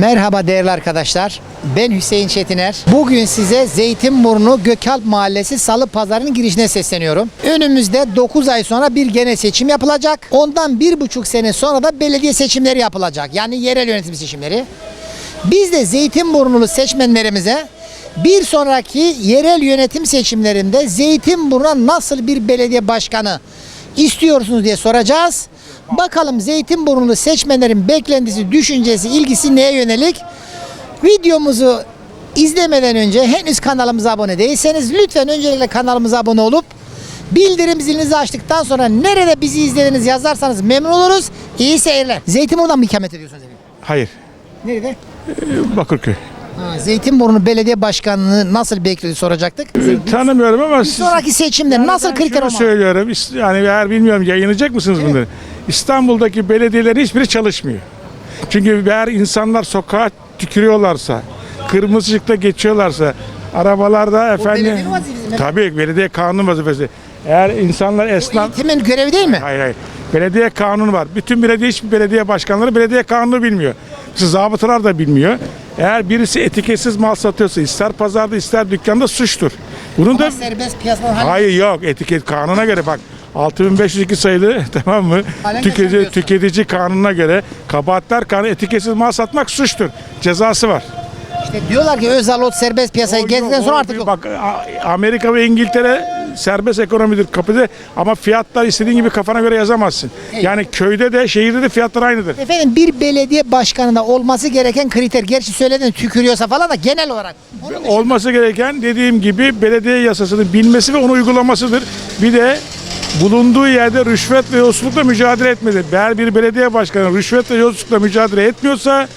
Merhaba değerli arkadaşlar. Ben Hüseyin Çetiner. Bugün size Zeytinburnu Gökalp Mahallesi Salı Pazarı'nın girişine sesleniyorum. Önümüzde 9 ay sonra bir genel seçim yapılacak. Ondan bir buçuk sene sonra da belediye seçimleri yapılacak. Yani yerel yönetim seçimleri. Biz de Zeytinburnulu seçmenlerimize bir sonraki yerel yönetim seçimlerinde Zeytinburnu'na nasıl bir belediye başkanı istiyorsunuz diye soracağız. Bakalım Zeytinburnulu seçmenlerin beklentisi, düşüncesi, ilgisi neye yönelik? Videomuzu izlemeden önce henüz kanalımıza abone değilseniz lütfen öncelikle kanalımıza abone olup bildirim zilinizi açtıktan sonra nerede bizi izlediniz yazarsanız memnun oluruz. İyi seyirler. Zeytinburnu'dan mı ikamet ediyorsunuz efendim? Hayır. Nerede? Bakırköy. Ha, Zeytinburnu Belediye Başkanlığı nasıl bekliyor soracaktık. Tanımıyorum ama Bir sonraki seçimde nasıl ben kriter olmalı? söylüyorum. Yani eğer bilmiyorum yayınlayacak mısınız bunları? İstanbul'daki belediyelerin hiçbiri çalışmıyor. Çünkü eğer insanlar sokağa tükürüyorlarsa, kırmızı ışıkta geçiyorlarsa, arabalarda efendim... vazifesi mi? Tabii belediye kanunu vazifesi. Eğer insanlar esnaf... Eğitimin görevi değil mi? Hayır hayır. Belediye kanunu var. Bütün belediye hiçbir belediye başkanları belediye kanunu bilmiyor. Siz zabıtalar da bilmiyor. Eğer birisi etiketsiz mal satıyorsa ister pazarda ister dükkanda suçtur. Bunu da Ama serbest piyasadan hayır yok etiket kanuna göre bak 6502 sayılı tamam mı? Halen Tüketici, tüketici kanununa göre kabahatler kanunu etiketsiz mal satmak suçtur. Cezası var. işte diyorlar ki Özal Ot serbest piyasaya geldikten sonra artık yok. Bak Amerika ve İngiltere serbest ekonomidir kapıda ama fiyatlar istediğin gibi kafana göre yazamazsın. Yani köyde de şehirde de fiyatlar aynıdır. Efendim bir belediye başkanında olması gereken kriter gerçi söyledin tükürüyorsa falan da genel olarak. Olması gereken dediğim gibi belediye yasasını bilmesi ve onu uygulamasıdır. Bir de bulunduğu yerde rüşvet ve yolsuzlukla mücadele etmeli. Eğer bir belediye başkanı rüşvet ve yolsuzlukla mücadele etmiyorsa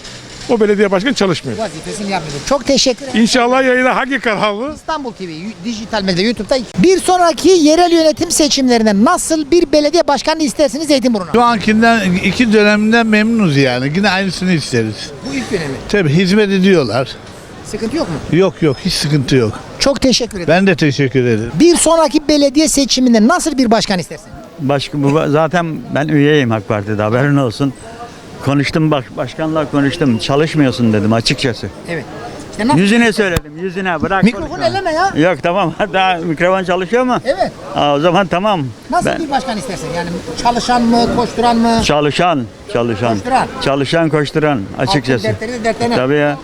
o belediye başkanı çalışmıyor. vazifesini yapmıyor. Çok teşekkür ederim. İnşallah yayına hangi kanallı? İstanbul TV, dijital medya, YouTube'da. Bir sonraki yerel yönetim seçimlerinde nasıl bir belediye başkanı istersiniz Zeytinburnu'na? Şu ankinden iki döneminden memnunuz yani. Yine aynısını isteriz. Bu ilk dönemi. Tabii hizmet ediyorlar. Sıkıntı yok mu? Yok yok hiç sıkıntı yok. Çok teşekkür ederim. Ben de teşekkür ederim. Bir sonraki belediye seçiminde nasıl bir başkan istersin? Başka, bu, zaten ben üyeyim AK Parti'de haberin olsun. Konuştum baş, başkanla konuştum. Çalışmıyorsun dedim açıkçası. Evet. İşte nasıl? Yüzüne söyledim. Yüzüne bırak. Mikrofon konuşma. elleme ya. Yok tamam. Daha mikrofon çalışıyor mu? Evet. Aa, o zaman tamam. Nasıl Ben- bir başkan istersin? Yani çalışan mı, koşturan mı? Çalışan, çalışan. Koşturan. Çalışan, koşturan açıkçası. Dertleri de dertlerine. Tabii ya.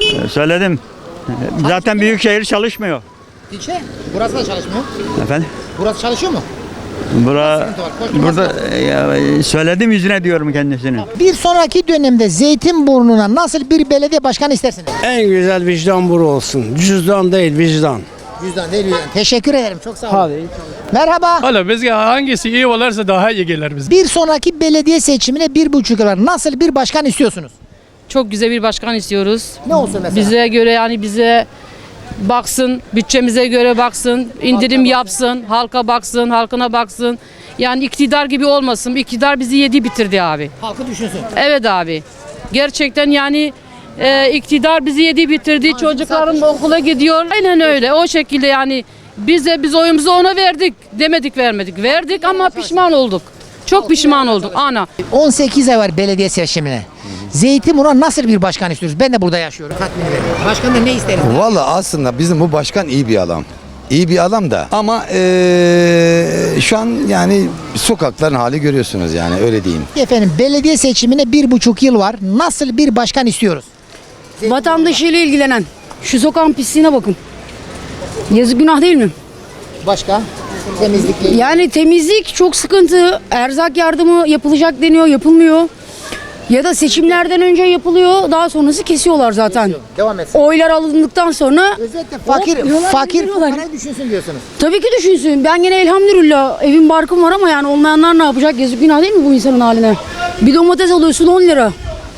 Ee, Söyledim. Ee, Zaten büyük şehir çalışmıyor. Şey. Burası da çalışmıyor. Efendim? Burası çalışıyor mu? Bura, burada e, ya, söyledim yüzüne diyorum kendisini. Bir sonraki dönemde Zeytinburnu'na nasıl bir belediye başkanı istersiniz? En güzel vicdan buru olsun. Cüzdan değil vicdan. Cüzdan değil. yani. Teşekkür ederim. Çok sağ olun. Hadi. Merhaba. Hala biz hangisi iyi olursa daha iyi gelir biz. Bir sonraki belediye seçimine bir buçuk yıl var. Nasıl bir başkan istiyorsunuz? Çok güzel bir başkan istiyoruz. Ne olsun mesela? Bize göre yani bize baksın, bütçemize göre baksın, indirim yapsın, halka baksın, halkına baksın. Yani iktidar gibi olmasın. İktidar bizi yedi bitirdi abi. Halkı düşünsün. Evet abi. Gerçekten yani e, iktidar bizi yedi bitirdi. Çocuklarım okula gidiyor. Aynen öyle. O şekilde yani bize biz oyumuzu ona verdik. Demedik vermedik. Verdik ama pişman olduk. Çok pişman olduk. Ana. 18 ay var belediye seçimine. Zeytinburnu'na nasıl bir başkan istiyoruz? Ben de burada yaşıyorum. Tatmin ederim. Başkandan ne isteriz? Valla aslında bizim bu başkan iyi bir adam. İyi bir adam da ama eee, şu an yani sokakların hali görüyorsunuz yani öyle diyeyim. Efendim belediye seçimine bir buçuk yıl var. Nasıl bir başkan istiyoruz? Vatandaşıyla ilgilenen. Şu sokağın pisliğine bakın. Yazık günah değil mi? Başka? Temizlikle. Yani temizlik çok sıkıntı. Erzak yardımı yapılacak deniyor, yapılmıyor. Ya da seçimlerden önce yapılıyor, daha sonrası kesiyorlar zaten. Devam etsin. Oylar alındıktan sonra Özellikle fakir, diyorlar, fakir indiriyorlar. fukarayı düşünsün diyorsunuz. tabii ki düşünsün. Ben gene elhamdülillah evim barkım var ama yani olmayanlar ne yapacak? Yazık günah değil mi bu insanın haline? Bir domates alıyorsun 10 lira.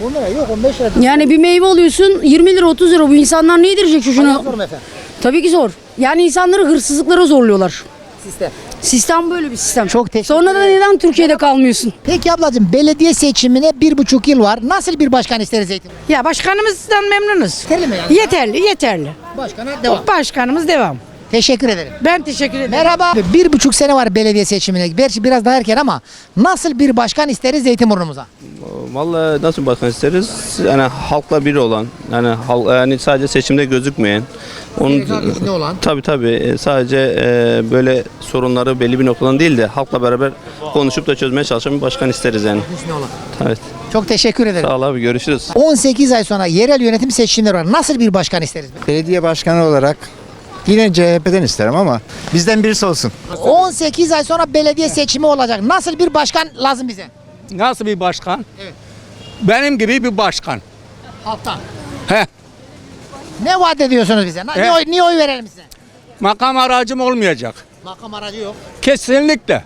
10 lira yok 15 lira. Yani bir meyve alıyorsun 20 lira 30 lira. Bu insanlar ne yedirecek şu şunu? Sorun efendim. Tabii ki zor. Yani insanları hırsızlıklara zorluyorlar. Sistem. Sistem böyle bir sistem. Çok teşekkür Sonra da neden Türkiye'de kalmıyorsun? Peki ablacığım belediye seçimine bir buçuk yıl var. Nasıl bir başkan isteriz Zeytinburnu? Ya başkanımızdan memnunuz. Yeterli mi yani? Yeterli, yeterli. Başkana devam. Başkanımız devam. Teşekkür ederim. Ben teşekkür ederim. Merhaba. Bir buçuk sene var belediye seçimine. Gerçi biraz daha erken ama nasıl bir başkan isteriz Zeytinburnu'muza? Vallahi nasıl bakmak isteriz? Yani halkla biri olan, yani halk, yani sadece seçimde gözükmeyen. Onun içinde olan. Tabii tabii e, sadece e, böyle sorunları belli bir noktadan değil de halkla beraber konuşup da çözmeye çalışan bir başkan isteriz yani. Evet. Çok teşekkür ederim. Sağ ol abi görüşürüz. 18 ay sonra yerel yönetim seçimleri var. Nasıl bir başkan isteriz? Belediye başkanı olarak yine CHP'den isterim ama bizden birisi olsun. 18 ay sonra belediye seçimi olacak. Nasıl bir başkan lazım bize? Nasıl bir başkan? Evet. Benim gibi bir başkan. Halktan. He. Ne vaat ediyorsunuz bize? Na- Niye, He. oy, niye oy verelim size? Makam aracım olmayacak. Makam aracı yok. Kesinlikle.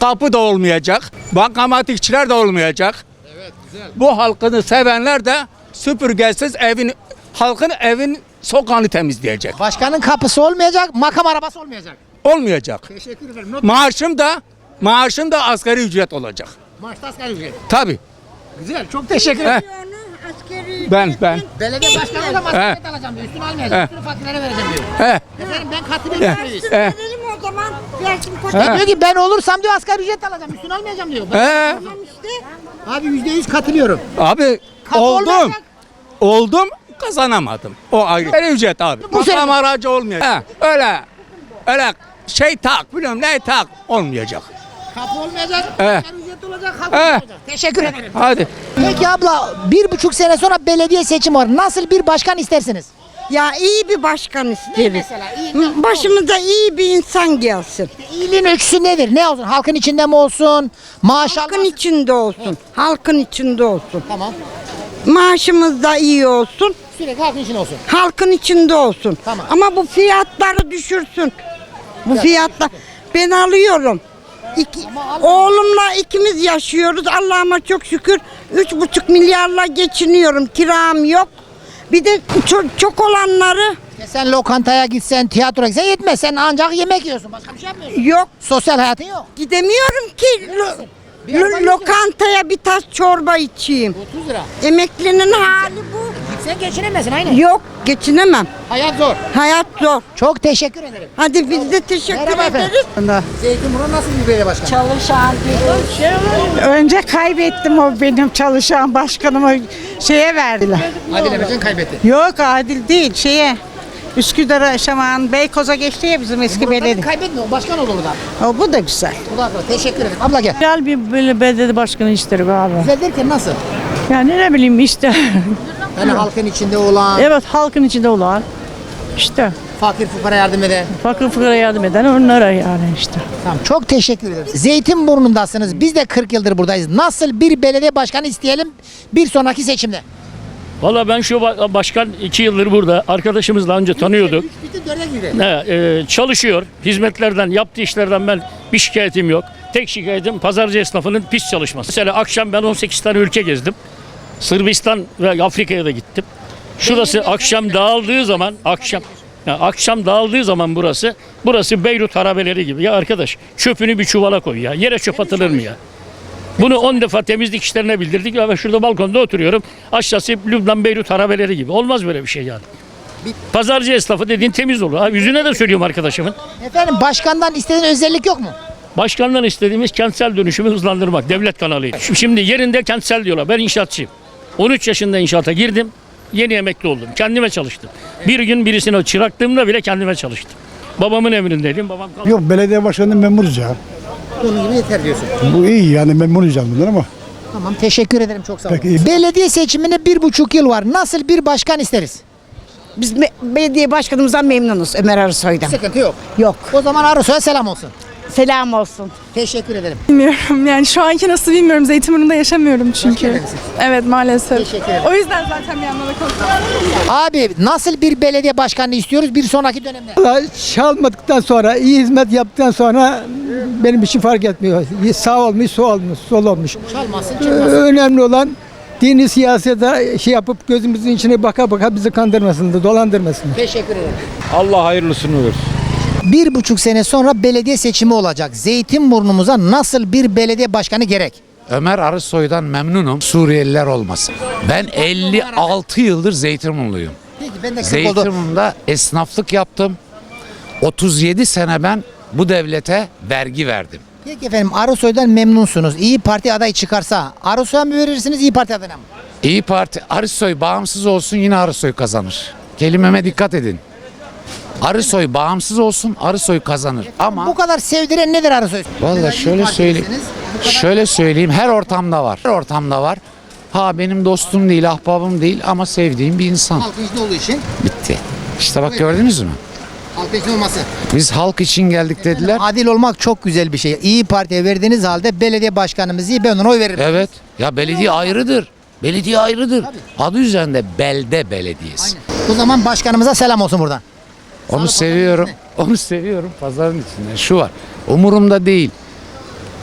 Kapı da olmayacak. Bankamatikçiler de olmayacak. Evet güzel. Bu halkını sevenler de süpürgesiz evin halkın evin sokağını temizleyecek. Başkanın kapısı olmayacak, makam arabası olmayacak. Olmayacak. Teşekkür ederim. Not Maaşım da maaşım da asgari ücret olacak. maaşta asgari ücret. Tabii. Güzel, çok teşekkür ederim. Ben ben. Belediye başkanı da He. masraf alacağım diyor. Üstünü almayacağım. He. Üstünü fakirlere vereceğim diyor. He. Efendim ben katılıyorum. He. He. o zaman. Versin He. Diyor ki ben olursam diyor asgari ücret alacağım. Üstünü almayacağım diyor. Ben- He. Abi yüzde yüz katılıyorum. Abi Kapı oldum. olmayacak. Oldum kazanamadım. O ayrı. Asgari ücret abi. Bu Makam aracı olmayacak. He. Öyle. Öyle şey tak bilmem ne tak olmayacak. Kapı olmayacak. He. Asgari ücret olacak. Kapı He. olmayacak. Teşekkür ederim. Hadi. Peki abla bir buçuk sene sonra belediye seçim var. Nasıl bir başkan istersiniz? Ya iyi bir başkan isteriz. Mesela iyi, Başımıza iyi bir insan gelsin. iyiliğin ölçüsü nedir? Ne olsun? Halkın içinde mi olsun? Maaş Halkın almasın? içinde olsun. Halkın içinde olsun. Tamam. Maaşımız da iyi olsun. Sürekli halkın içinde olsun. Halkın içinde olsun. Tamam. Ama bu fiyatları düşürsün. Bu fiyatlar. Ben alıyorum. İki, oğlumla ikimiz yaşıyoruz. Allah'ıma çok şükür. Üç buçuk milyarla geçiniyorum. Kiram yok. Bir de çok, çok olanları sen lokantaya gitsen, tiyatroya gitsen yetmez. Sen ancak yemek yiyorsun. Başka bir şey yapmıyorsun. yok. Sosyal hayatın yok. Gidemiyorum ki. Lo- Bir lo- lokantaya bir tas çorba içeyim. 30 lira. Emeklinin hali bu. Sen geçinemezsin aynen. Yok geçinemem. Hayat zor. Hayat zor. Çok teşekkür ederim. Hadi biz de teşekkür Merhaba efendim. ederiz. Zeytinburnu nasıl bir belediye başkanı? Çalışan Önce kaybettim o benim çalışan başkanımı şeye verdiler. Adil Emecan kaybetti. Yok adil değil şeye. Üsküdar'a Şaman Beykoz'a geçti ya bizim eski belediye. kaybetmiyor. O başkan olur burada. O bu da güzel. Bu da haklı. Teşekkür ederim. Abla gel. Güzel bir böyle belediye başkanı isterim abi. Güzel derken nasıl? Yani ne bileyim işte. Yani halkın içinde olan, evet halkın içinde olan. işte fakir fukara yardım eden. fakir fukara yardım eden onlara yani işte. Tamam. Çok teşekkür ederim. Zeytinburnu'ndasınız. Biz de 40 yıldır buradayız. Nasıl bir belediye başkanı isteyelim bir sonraki seçimde? Valla ben şu ba- başkan iki yıldır burada. Arkadaşımızla önce tanıyorduk. Bitti dörde girdi. Ne, e, çalışıyor. Hizmetlerden, yaptığı işlerden ben bir şikayetim yok. Tek şikayetim pazarcı esnafının pis çalışması. Mesela akşam ben 18 tane ülke gezdim. Sırbistan ve Afrika'ya da gittim. Şurası akşam dağıldığı zaman akşam ya akşam dağıldığı zaman burası burası Beyrut harabeleri gibi. Ya arkadaş çöpünü bir çuvala koy ya. Yere çöp atılır mı ya? Bunu 10 defa temizlik işlerine bildirdik ve ben şurada balkonda oturuyorum. Aşağısı Lübnan Beyrut harabeleri gibi. Olmaz böyle bir şey yani. Pazarcı esnafı dediğin temiz olur. Ha, yüzüne de söylüyorum arkadaşımın. Efendim başkandan istediğin özellik yok mu? Başkandan istediğimiz kentsel dönüşümü hızlandırmak. Devlet kanalıyla. Şimdi yerinde kentsel diyorlar. Ben inşaatçıyım. 13 yaşında inşaata girdim. Yeni emekli oldum. Kendime çalıştım. Bir gün birisine çıraklığımda bile kendime çalıştım. Babamın emrindeydim. Babam kaldı. Yok belediye başkanı memuruz ya. Onun gibi yeter diyorsun. Bu iyi yani memnunuz bundan ama. Tamam teşekkür ederim çok sağ olun. Peki. Belediye seçimine bir buçuk yıl var. Nasıl bir başkan isteriz? Biz me- belediye başkanımızdan memnunuz Ömer Arısoy'dan. Sıkıntı yok. Yok. O zaman Arısoy'a selam olsun. Selam olsun. Teşekkür ederim. Bilmiyorum yani şu anki nasıl bilmiyorum Zeytinburnu'nda yaşamıyorum çünkü. Evet maalesef. Teşekkür ederim. O yüzden zaten bir yandan da konuşuyorum. Abi nasıl bir belediye başkanı istiyoruz bir sonraki dönemde? Çalmadıktan sonra, iyi hizmet yaptıktan sonra benim için fark etmiyor. Sağ olmuş, sol olmuş, sol olmuş. Çalmasın çıkmasın. Önemli olan dini siyasete şey yapıp gözümüzün içine baka baka bizi kandırmasın, dolandırmasın. Teşekkür ederim. Allah hayırlısını versin. Bir buçuk sene sonra belediye seçimi olacak. Zeytinburnumuza nasıl bir belediye başkanı gerek? Ömer Arısoy'dan memnunum. Suriyeliler olmasın. Ben 56 yıldır Zeytinburnu'luyum. Peki ben de 40 oldu. Zeytinburnu'nda esnaflık yaptım. 37 sene ben bu devlete vergi verdim. Peki efendim Arısoy'dan memnunsunuz. İyi Parti aday çıkarsa Arısoy'a mı verirsiniz İyi Parti adayına mı? İyi Parti Arısoy bağımsız olsun yine Arısoy kazanır. Kelimeme dikkat edin. Arısoy bağımsız olsun Arısoy kazanır. Ama Bu kadar sevdiren nedir Arısoy? İYİ şöyle söyleyeyim. Şöyle söyleyeyim her ortamda var. Her ortamda var. Ha benim dostum değil, ahbabım değil ama sevdiğim bir insan. Halkın içinde olduğu için Bitti. İşte bak gördünüz mü? halkın içinde olması. Biz halk için geldik dediler. Adil olmak çok güzel bir şey. İyi Parti'ye verdiğiniz halde belediye başkanımız iyi ben ona oy veririm. Evet. Ya belediye ayrıdır. Belediye ayrıdır. Adı üzerinde belde belediyesi. O zaman başkanımıza selam olsun buradan. Onu seviyorum. Onu seviyorum pazarın içinde. Şu var. Umurumda değil.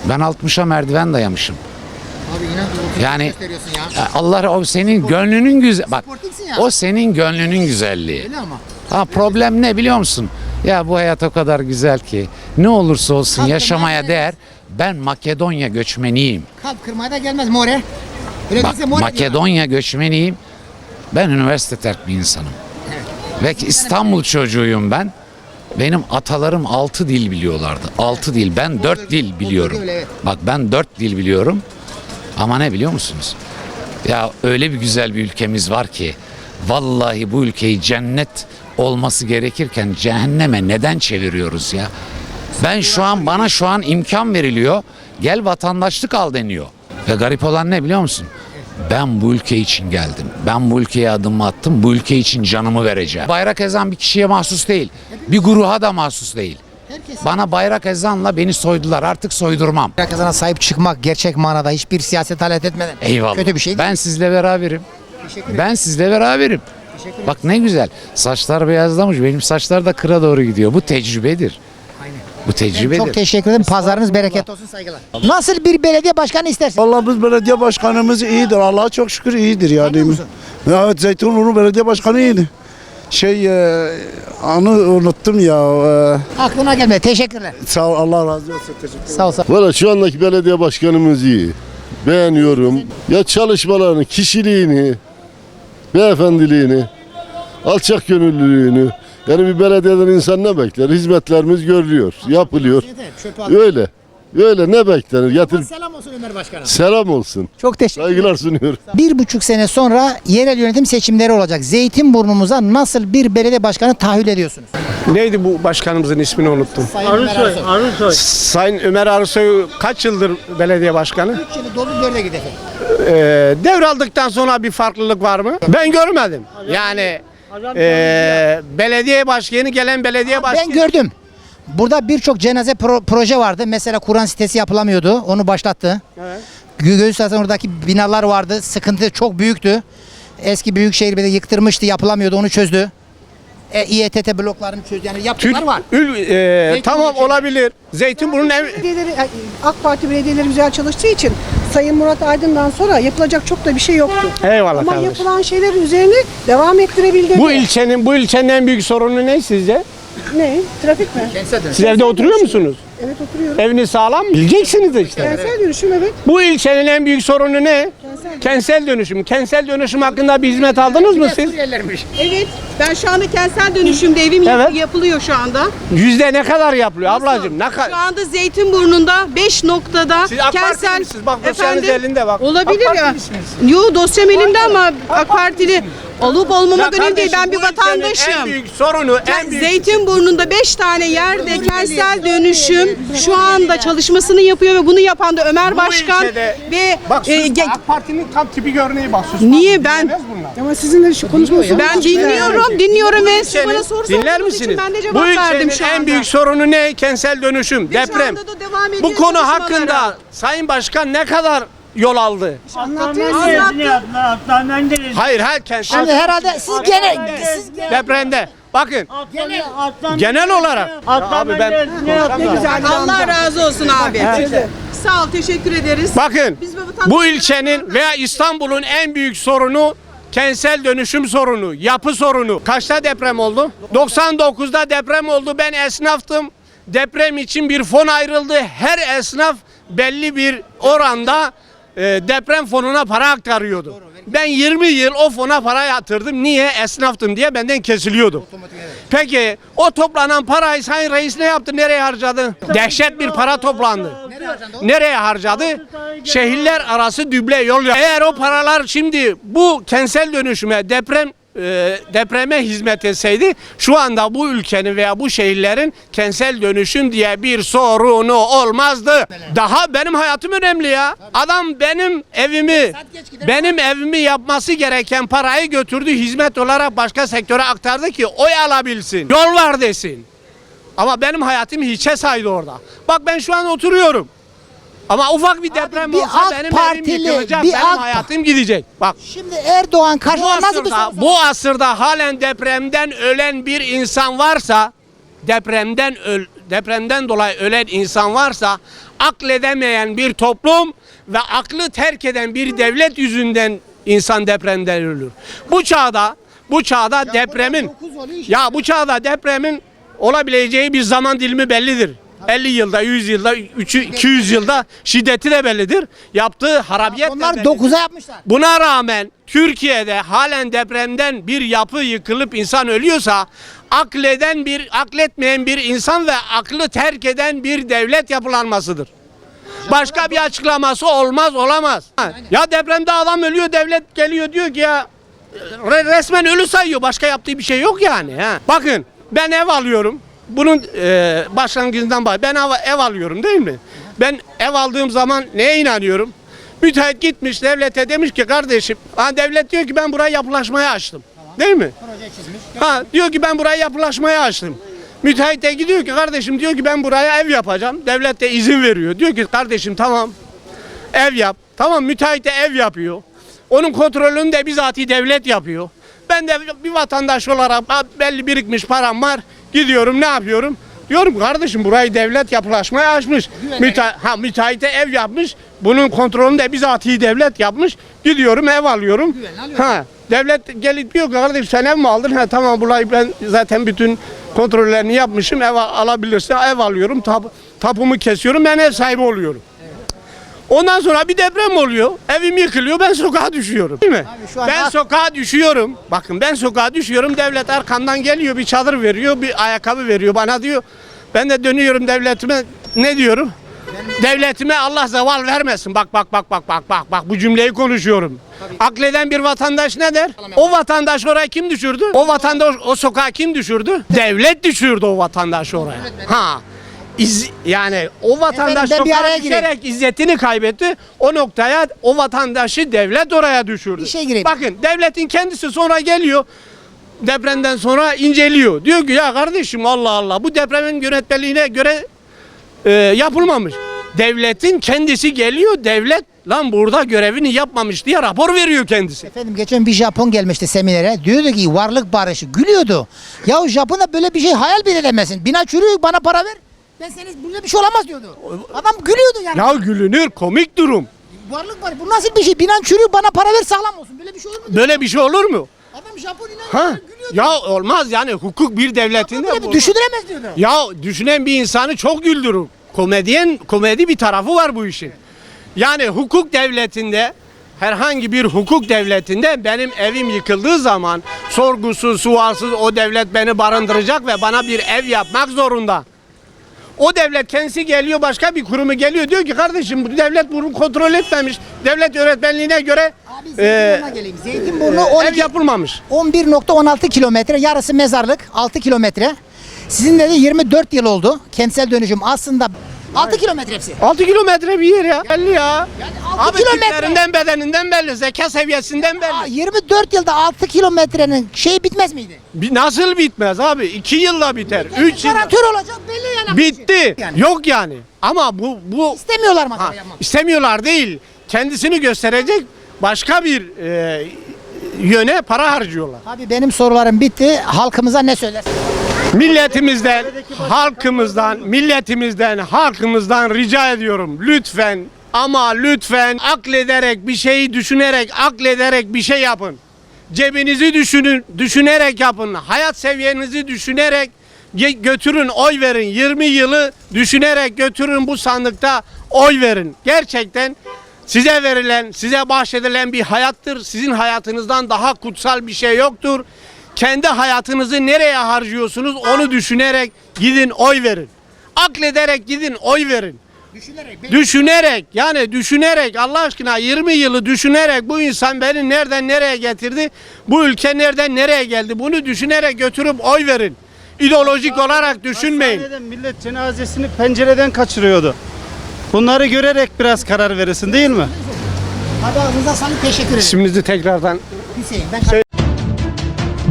Ben 60'a merdiven dayamışım. Abi inan Yani ya. Ya Allah o senin gönlünün güzel. Bak o senin gönlünün güzelliği. Öyle ama. Ha problem ne biliyor musun? Ya bu hayat o kadar güzel ki ne olursa olsun Kalkın yaşamaya değer. Ben Makedonya göçmeniyim. Kalp kırmaya da gelmez more. Öyle Bak more diyor. Makedonya göçmeniyim. Ben üniversite terk bir insanım. Ve İstanbul çocuğuyum ben. Benim atalarım altı dil biliyorlardı. Altı dil. Ben dört dil biliyorum. Bak ben dört dil biliyorum. Ama ne biliyor musunuz? Ya öyle bir güzel bir ülkemiz var ki vallahi bu ülkeyi cennet olması gerekirken cehenneme neden çeviriyoruz ya? Ben şu an bana şu an imkan veriliyor. Gel vatandaşlık al deniyor. Ve garip olan ne biliyor musun? Ben bu ülke için geldim. Ben bu ülkeye adımımı attım. Bu ülke için canımı vereceğim. Bayrak ezan bir kişiye mahsus değil. Bir gruha da mahsus değil. Bana bayrak ezanla beni soydular. Artık soydurmam. Herkese sahip çıkmak gerçek manada hiçbir siyaset alet etmeden. Eyvallah. Kötü bir şey değil. Ben sizle beraberim. Ben sizle beraberim. Bak ne güzel. Saçlar beyazlamış. Benim saçlar da kıra doğru gidiyor. Bu tecrübedir. Bu tecrübedir. Çok teşekkür ederim. Pazarınız bereketli olsun saygılar. Nasıl bir belediye başkanı istersin? Vallahi biz belediye başkanımız iyidir. Allah'a çok şükür iyidir yani. Evet Zeytinburnu belediye başkanı iyiydi. Şey e, anı unuttum ya. E, Aklına gelmedi. Teşekkürler. sağ ol Allah razı olsun. Teşekkür ederim. Sağ ol. sağ ol. Valla şu andaki belediye başkanımız iyi. Beğeniyorum. Ya çalışmalarını, kişiliğini, beyefendiliğini, alçak gönüllülüğünü. Yani bir belediyeden insan ne bekler? Hizmetlerimiz görülüyor, yapılıyor. Öyle. Öyle ne beklenir? Getir Selam olsun Ömer Başkanım. selam olsun. Çok teşekkür ederim. Saygılar sunuyorum. Bir buçuk sene sonra yerel yönetim seçimleri olacak. Zeytinburnumuza nasıl bir belediye başkanı tahayyül ediyorsunuz? Neydi bu başkanımızın ismini unuttum. Sayın Arısoy. Arısoy. Sayın Ömer Arısoy kaç yıldır belediye başkanı? 3 yılı dolu dörde gider. Ee, devraldıktan sonra bir farklılık var mı? Ben görmedim. Yani ee, belediye başkanı gelen belediye başkanı. Ben gördüm. Burada birçok cenaze pro- proje vardı. Mesela Kur'an sitesi yapılamıyordu. Onu başlattı. Evet. Göğüs Hasan oradaki binalar vardı. Sıkıntı çok büyüktü. Eski Büyükşehir Belediye yıktırmıştı. Yapılamıyordu. Onu çözdü. E, İETT bloklarını çözdü. Yani yaptıklar Türk, var. ül, ee, tamam olabilir. Zeytinburnu'nun en, Belediyeleri, AK Parti belediyeleri güzel çalıştığı için Sayın Murat Aydın'dan sonra yapılacak çok da bir şey yoktu. Eyvallah Ama kardeşim. yapılan şeylerin üzerine devam ettirebildi. Bu ilçenin bu ilçenin en büyük sorunu ne sizce? Ne? Trafik mi? Siz evde oturuyor musunuz? Evet oturuyorum. Eviniz sağlam mı? Bileceksiniz işte. Kentsel dönüşüm evet. Bu ilçenin en büyük sorunu ne? Kentsel dönüşüm. Kentsel dönüşüm hakkında bir hizmet aldınız mı siz? Evet. Ben şu anda kentsel dönüşümde evim Evet. yapılıyor şu anda. Yüzde ne kadar yapılıyor ablacığım? Ne Şu kadar? anda Zeytinburnu'nda 5 noktada Siz AK Partili kentsel misiniz? Bak dosyanız Efendim? elinde bak. Olabilir AK ya. Partilisiniz. Yo dosyam elimde ama AK Partili olup olmamak önemli değil. Ben bir bu ilçenin En vatandaşım. büyük sorunu, en büyük Zeytinburnu'nda 5 tane yerde kentsel dönüşüm şu anda çalışmasını yapıyor ve bunu yapan da Ömer Başkan ilçede- ve Bak e, sus, ge- AK Parti'nin tam tipi örneği bak sus. Niye ben- Dinlemez bunlar. ama sizinle şu konuşması ben dinliyorum, dinliyorum ve siz bana soru Dinler sorduğunuz için misiniz? ben de cevap Bu verdim şu anda. en büyük sorunu ne? Kentsel dönüşüm, deprem. anda da devam ediyor Bu konu çalışmalara. hakkında Sayın Başkan ne kadar yol aldı? Anlattı. Hayır, her kentsel Şimdi herhalde siz gene siz depremde. Bakın genel olarak abi ben Allah razı olsun abi. Sağ ol, teşekkür ederiz. bakın Biz bu ilçenin veya İstanbul'un en büyük sorunu kentsel dönüşüm sorunu, yapı sorunu. Kaçta deprem oldu? 99'da deprem oldu. Ben esnaftım. Deprem için bir fon ayrıldı. Her esnaf belli bir oranda e, deprem fonuna para aktarıyordu. Ben 20 yıl o fona para yatırdım. Niye? Esnaftım diye benden kesiliyordu. Peki o toplanan parayı Sayın Reis ne yaptı? Nereye harcadı? Dehşet bir para toplandı. Nereye harcadı? Şehirler arası düble yol. Eğer o paralar şimdi bu kentsel dönüşüme deprem e, depreme hizmet etseydi şu anda bu ülkenin veya bu şehirlerin kentsel dönüşüm diye bir sorunu olmazdı. Daha benim hayatım önemli ya. Adam benim evimi benim evimi yapması gereken parayı götürdü hizmet olarak başka sektöre aktardı ki oy alabilsin. Yol var desin. Ama benim hayatım hiçe saydı orada. Bak ben şu an oturuyorum. Ama ufak bir deprem bir olsa AK benim Partili, evim yıkılacak, bir benim AK- hayatım gidecek. Bak Şimdi Erdoğan bu karşısında nasıl bir asırda, soru bu asırda halen depremden ölen bir insan varsa depremden öl, depremden dolayı ölen insan varsa akledemeyen bir toplum ve aklı terk eden bir devlet yüzünden insan depremden ölür. Bu çağda bu çağda depremin ya bu çağda depremin olabileceği bir zaman dilimi bellidir. 50 yılda, 100 yılda, 300, 200 yılda şiddeti de bellidir. Yaptığı harabiyet de Onlar bellidir. 9'a yapmışlar. Buna rağmen Türkiye'de halen depremden bir yapı yıkılıp insan ölüyorsa akleden bir akletmeyen bir insan ve aklı terk eden bir devlet yapılanmasıdır. Başka bir açıklaması olmaz olamaz. Ya depremde adam ölüyor devlet geliyor diyor ki ya re- resmen ölü sayıyor. Başka yaptığı bir şey yok yani. Ha. Bakın ben ev alıyorum. Bunun e, başlangıcından bak. Ben ev, ev alıyorum değil mi? Ben ev aldığım zaman neye inanıyorum? Müteahhit gitmiş devlete demiş ki kardeşim ha devlet diyor ki ben burayı yapılaşmaya açtım. Değil mi? Ha diyor ki ben burayı yapılaşmaya açtım. Müteahhit de gidiyor ki kardeşim diyor ki ben buraya ev yapacağım. Devlet de izin veriyor. Diyor ki kardeşim tamam ev yap. Tamam müteahhit de ev yapıyor. Onun kontrolünü de bizatihi devlet yapıyor. Ben de bir vatandaş olarak belli birikmiş param var. Gidiyorum ne yapıyorum? Diyorum kardeşim burayı devlet yapılaşmaya açmış. Müte ha, müteahhite ev yapmış. Bunun kontrolünü de bizatihi devlet yapmış. Gidiyorum ev alıyorum. Ha, devlet gelip diyor ki kardeşim sen ev mi aldın? Ha tamam burayı ben zaten bütün kontrollerini yapmışım. Ev al- alabilirsin. Ev alıyorum. Tap, tapumu kesiyorum. Ben ev sahibi oluyorum. Ondan sonra bir deprem oluyor. Evim yıkılıyor. Ben sokağa düşüyorum. Değil mi? şu an ben sokağa düşüyorum. Bakın ben sokağa düşüyorum. Devlet arkamdan geliyor. Bir çadır veriyor. Bir ayakkabı veriyor bana diyor. Ben de dönüyorum devletime. Ne diyorum? Devletime Allah zeval vermesin. Bak bak bak bak bak bak bak bu cümleyi konuşuyorum. Akleden bir vatandaş ne der? O vatandaş oraya kim düşürdü? O vatandaş o sokağa kim düşürdü? Devlet düşürdü o vatandaşı oraya. Ha. İz, yani o vatandaş Efendim, ben bir sokağa araya gireyim. düşerek izzetini kaybetti. O noktaya o vatandaşı devlet oraya düşürdü. Bir şey gireyim. Bakın devletin kendisi sonra geliyor depremden sonra inceliyor. Diyor ki ya kardeşim Allah Allah bu depremin yönetmeliğine göre e, yapılmamış. Devletin kendisi geliyor devlet lan burada görevini yapmamış diye rapor veriyor kendisi. Efendim geçen bir Japon gelmişti seminere. Diyordu ki varlık barışı. Gülüyordu. Ya Japon'a böyle bir şey hayal bile edemezsin. Bina çürüyor bana para ver. Ben seni böyle bir şey olamaz diyordu. Adam gülüyordu yani. Ya gülünür komik durum. Varlık barışı. Bu nasıl bir şey? Binan çürüyor bana para ver sağlam olsun. Böyle bir şey olur mu? Böyle bir şey olur mu? Adam Japon inanıyor. Ha? Ya olmaz yani hukuk bir devletinde. Böyle bir bu- düşünülemez diyordu. Ya düşünen bir insanı çok güldürür. Komedyen, komedi bir tarafı var bu işin. Yani hukuk devletinde herhangi bir hukuk devletinde benim evim yıkıldığı zaman sorgusuz, sualsız o devlet beni barındıracak ve bana bir ev yapmak zorunda. O devlet kendisi geliyor başka bir kurumu geliyor diyor ki kardeşim bu devlet bunu kontrol etmemiş. Devlet öğretmenliğine göre Abi e, Zeytinburnu'na geleyim. Zeytinburnu e, ev 12, yapılmamış. 11.16 kilometre. Yarısı mezarlık. 6 kilometre. Sizin de 24 yıl oldu. Kentsel dönüşüm aslında 6 kilometre hepsi. 6 kilometre bir yer ya. Belli ya. altı Abi kilometre. tiplerinden bedeninden belli. Zeka seviyesinden Aa, belli. 24 yılda 6 kilometrenin şey bitmez miydi? Bir nasıl bitmez abi? 2 yılda biter. 3 yılda. Garantör olacak belli yani. Bitti. Yani. Yok yani. Ama bu bu İstemiyorlar acaba yapmak? istemiyorlar değil. Kendisini gösterecek başka bir e, yöne para harcıyorlar. Abi benim sorularım bitti. Halkımıza ne söylersin? Milletimizden, halkımızdan, milletimizden, halkımızdan rica ediyorum. Lütfen ama lütfen aklederek bir şeyi düşünerek, aklederek bir şey yapın. Cebinizi düşünün, düşünerek yapın. Hayat seviyenizi düşünerek götürün, oy verin. 20 yılı düşünerek götürün bu sandıkta oy verin. Gerçekten size verilen, size bahşedilen bir hayattır. Sizin hayatınızdan daha kutsal bir şey yoktur. Kendi hayatınızı nereye harcıyorsunuz onu düşünerek gidin oy verin. Aklederek gidin oy verin. Düşünerek yani düşünerek Allah aşkına 20 yılı düşünerek bu insan beni nereden nereye getirdi? Bu ülke nereden nereye geldi? Bunu düşünerek götürüp oy verin. İdeolojik olarak düşünmeyin. millet cenazesini pencereden kaçırıyordu. Bunları görerek biraz karar verirsin değil mi? Hadi Rıza sana teşekkür ederim. Şimdi tekrardan Hüseyin ben